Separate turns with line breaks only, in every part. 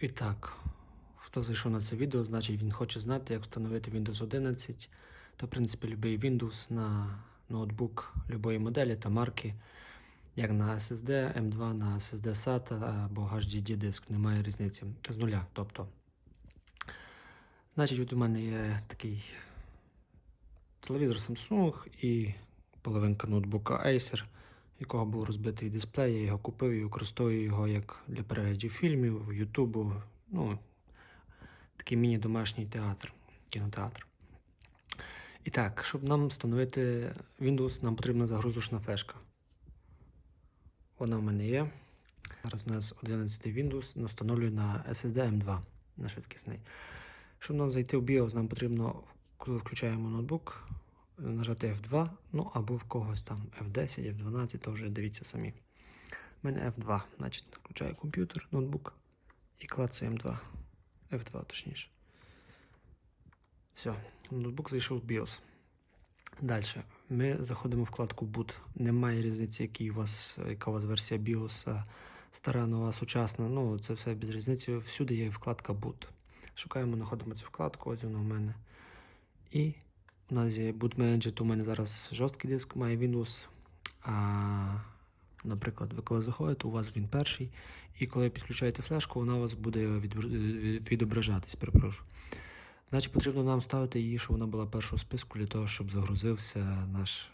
І так, хто зайшов на це відео, значить він хоче знати, як встановити Windows 11. То, в принципі, будь-який Windows на ноутбук будь-якої моделі та марки, як на SSD, M2, на SSD SATA або HDD диск, немає різниці з нуля. Тобто, значить, от у мене є такий телевізор Samsung і половинка ноутбука Acer, якого був розбитий дисплей. Я його купив і використовую його як для переглядів фільмів, Ютубу. Ну, такий міні-домашній театр, кінотеатр. І так, щоб нам встановити Windows, нам потрібна загрузочна флешка. Вона в мене є. Зараз у нас 11 Windows, но встановлюю на SSD M2 на швидкісний. Щоб нам зайти в BIOS, нам потрібно, коли включаємо ноутбук, нажати F2, ну або в когось там F10, F12, то вже дивіться самі. У мене F2, значить, включаю комп'ютер, ноутбук і клацаємо 2. F2 точніше. Все, ноутбук зайшов в BIOS. Далі. Ми заходимо в вкладку Boot. Немає різниці, який у вас, яка у вас версія BIOS, стара, нова, сучасна. Ну, це все без різниці. Всюди є вкладка Boot. Шукаємо, знаходимо цю вкладку, ось вона у мене. І у нас є Boot Manager, то у мене зараз жорсткий диск має Windows. А, наприклад, ви коли заходите, у вас він перший. І коли підключаєте флешку, вона у вас буде відображатись, перепрошую. Значить, потрібно нам ставити її, щоб вона була першого списку для того, щоб загрузився наш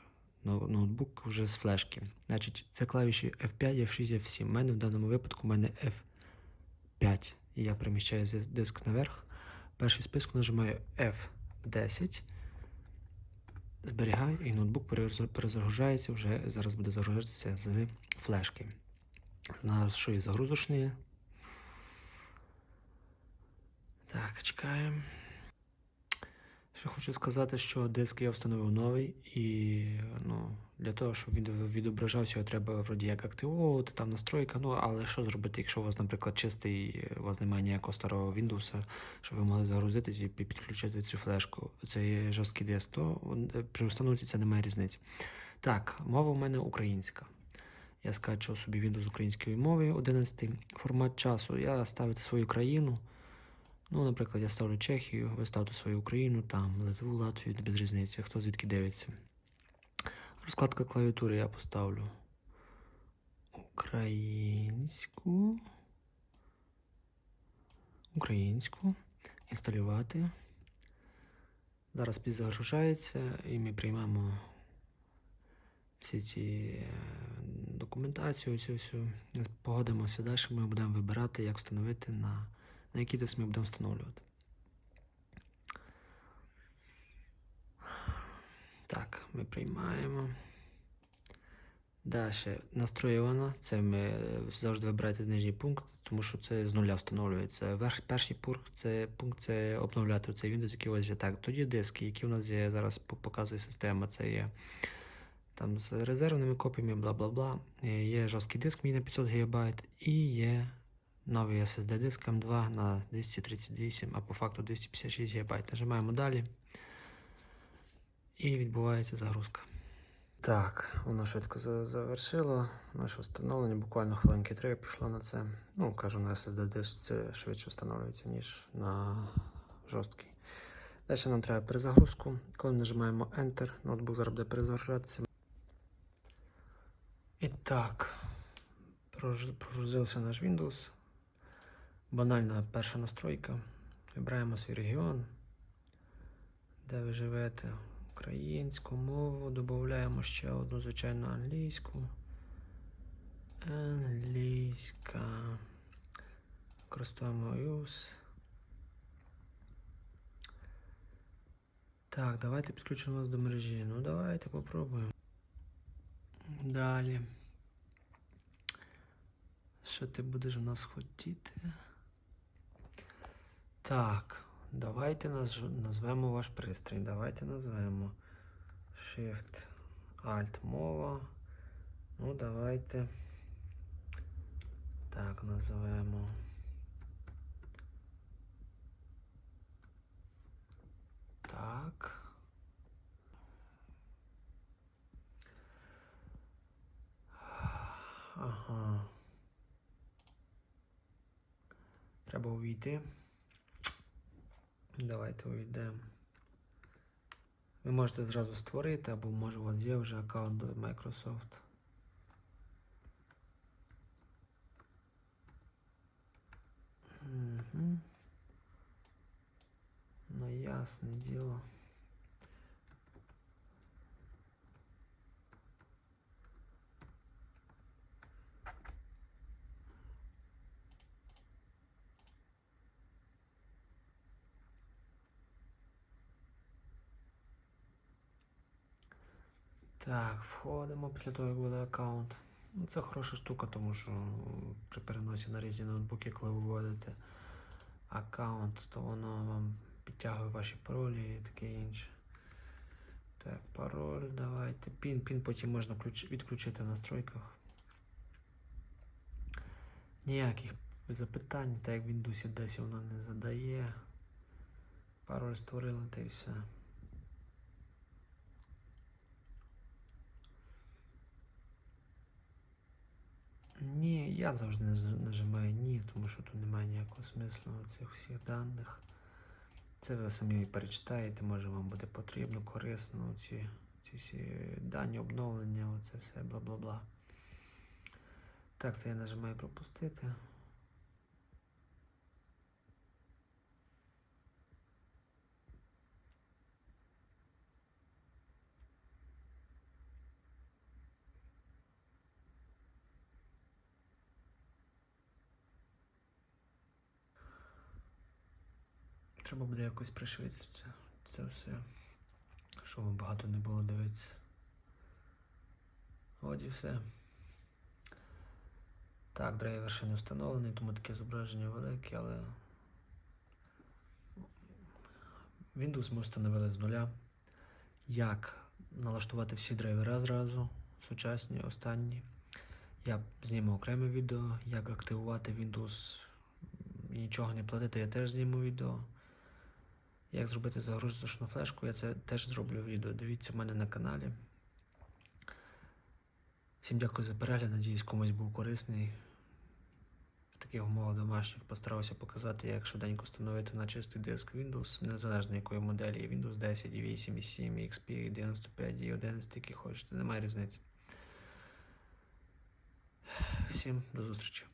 ноутбук вже з флешки. Значить, це клавіші F5, F6, F7. У мене в даному випадку у мене F5. І я переміщаю диск наверх. Перший список нажимаю F10. Зберігаю і ноутбук перезагружається вже зараз буде загружатися з флешки. Знаю, що є загрузочні. Так, чекаємо. Ще хочу сказати, що диск я встановив новий, і ну, для того, щоб він відображався, його треба вроді як активовувати, там настройка. Ну, але що зробити, якщо у вас, наприклад, чистий, у вас немає ніякого старого Windows, щоб ви могли загрузитись і підключити цю флешку. Це є жорсткий диск, то е, при установці це немає різниці. Так, мова у мене українська. Я скачував собі Windows української мови 11. Формат часу. Я ставити свою країну. Ну, наприклад, я ставлю Чехію, ви ставте свою Україну, там, Литву, Латвію, без різниці, хто звідки дивиться. Розкладка клавіатури я поставлю українську. Українську. Інсталювати. Зараз підзагружається і ми приймемо всі ці е, документацію, цю всю. Погодимося далі, ми будемо вибирати, як встановити на, на який диск ми будемо встановлювати. Так, ми приймаємо. Далі настроювана. Це ми завжди вибираєте нижній пункт, тому що це з нуля встановлюється. Верх, перший пункт це пункт це обновляти цей Windows, який у вас є. Так, тоді диски, які у нас є, зараз показує система. Це є там з резервними копіями, бла бла бла. Е, Є жорсткий диск мій на 500 ГБ і є новий SSD диск M2 на 238, а по факту 256 ГБ. Нажимаємо далі. І відбувається загрузка. Так, воно швидко завершило. Наше встановлення буквально хвилинки три пішло на це. Ну, кажу, на SSD диск це швидше встановлюється, ніж на жорсткий. Далі нам треба перезагрузку. Коли нажимаємо Enter, ноутбук зараз буде перезагружатися. І так, прогрузився наш Windows. Банальна перша настройка. Вибираємо свій регіон, де ви живете. Українську мову, додаємо ще одну, звичайно, англійську. Англійська. Використовуємо use. Так, давайте підключимо вас до мережі. Ну, давайте попробуємо. Далі. Що ти будеш у нас хотіти? Так, давайте назвемо ваш пристрій. Давайте назвемо Shift Alt мова. Ну, давайте. Так, назвемо. Так. Ага. Треба увійти. Давайте увійдемо. Ви можете зразу створити, або може у вас є вже аккаунт до Microsoft. Угу. Ну, ясне діло. Так, входимо після того, як буде аккаунт. Ну, Це хороша штука, тому що при переносі на різні ноутбуки, коли ви вводите аккаунт, то воно вам підтягує ваші паролі і таке інше. Так, пароль, давайте. Пін, пін потім можна відключити в настройках. Ніяких запитань, так як в Windows 10 воно не задає. Пароль створили та й все. Ні, я завжди наж- нажимаю ні, тому що тут немає ніякого смислу цих всіх даних. Це ви самі перечитаєте, може вам буде потрібно, корисно, ці, ці всі дані, обновлення, оце все, бла-бла-бла. Так, це я нажимаю пропустити. Треба буде якось пришвидшити це все. Щоб багато не було дивитися. От і все. Так, драйвер ще не встановлений, тому таке зображення велике, але Windows ми встановили з нуля. Як налаштувати всі драйвера зразу, сучасні, останні. Я зніму окреме відео, як активувати Windows і нічого не платити, я теж зніму відео. Як зробити загрузочну флешку, я це теж зроблю відео. Дивіться мене на каналі. Всім дякую за перегляд. Надіюсь, комусь був корисний. В таких умовах домашніх постарався показати, як швиденько встановити на чистий диск Windows, незалежно якої моделі, Windows 10, і 8, і 7, і XP, і 95, і 11, які хочете. Немає різниці. Всім до зустрічі.